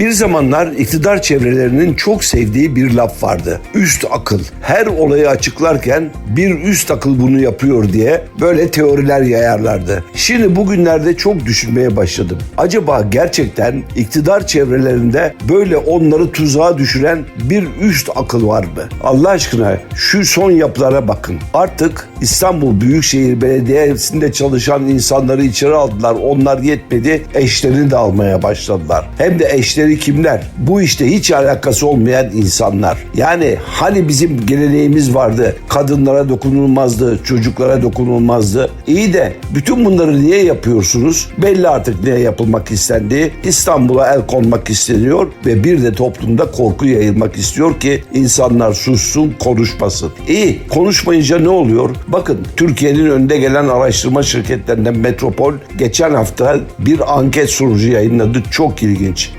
Bir zamanlar iktidar çevrelerinin çok sevdiği bir laf vardı. Üst akıl. Her olayı açıklarken bir üst akıl bunu yapıyor diye böyle teoriler yayarlardı. Şimdi bugünlerde çok düşünmeye başladım. Acaba gerçekten iktidar çevrelerinde böyle onları tuzağa düşüren bir üst akıl var mı? Allah aşkına şu son yapılara bakın. Artık İstanbul Büyükşehir Belediyesi'nde çalışan insanları içeri aldılar. Onlar yetmedi eşlerini de almaya başladılar. Hem de eşleri kimler? Bu işte hiç alakası olmayan insanlar. Yani hani bizim geleneğimiz vardı. Kadınlara dokunulmazdı, çocuklara dokunulmazdı. İyi de bütün bunları niye yapıyorsunuz? Belli artık niye yapılmak istendiği. İstanbul'a el konmak isteniyor ve bir de toplumda korku yayılmak istiyor ki insanlar sussun, konuşmasın. İyi, konuşmayınca ne oluyor? Bakın Türkiye'nin önde gelen araştırma şirketlerinden Metropol geçen hafta bir anket sonucu yayınladı. Çok ilginç.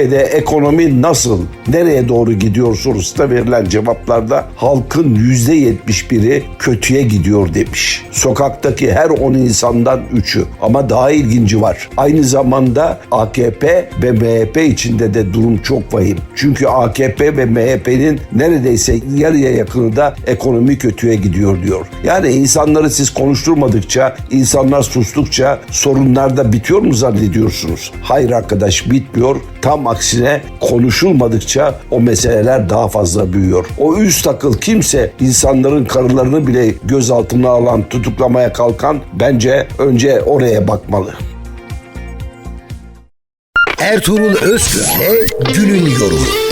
Türkiye'de ekonomi nasıl, nereye doğru gidiyor sorusuna verilen cevaplarda halkın %71'i kötüye gidiyor demiş. Sokaktaki her 10 insandan 3'ü. Ama daha ilginci var. Aynı zamanda AKP ve MHP içinde de durum çok vahim. Çünkü AKP ve MHP'nin neredeyse yarıya yakını da ekonomi kötüye gidiyor diyor. Yani insanları siz konuşturmadıkça, insanlar sustukça sorunlar da bitiyor mu zannediyorsunuz? Hayır arkadaş bitmiyor. Tam aksine konuşulmadıkça o meseleler daha fazla büyüyor. O üst akıl kimse insanların karılarını bile gözaltına alan, tutuklamaya kalkan bence önce oraya bakmalı. Ertuğrul Özkök Gül'ün yorumu.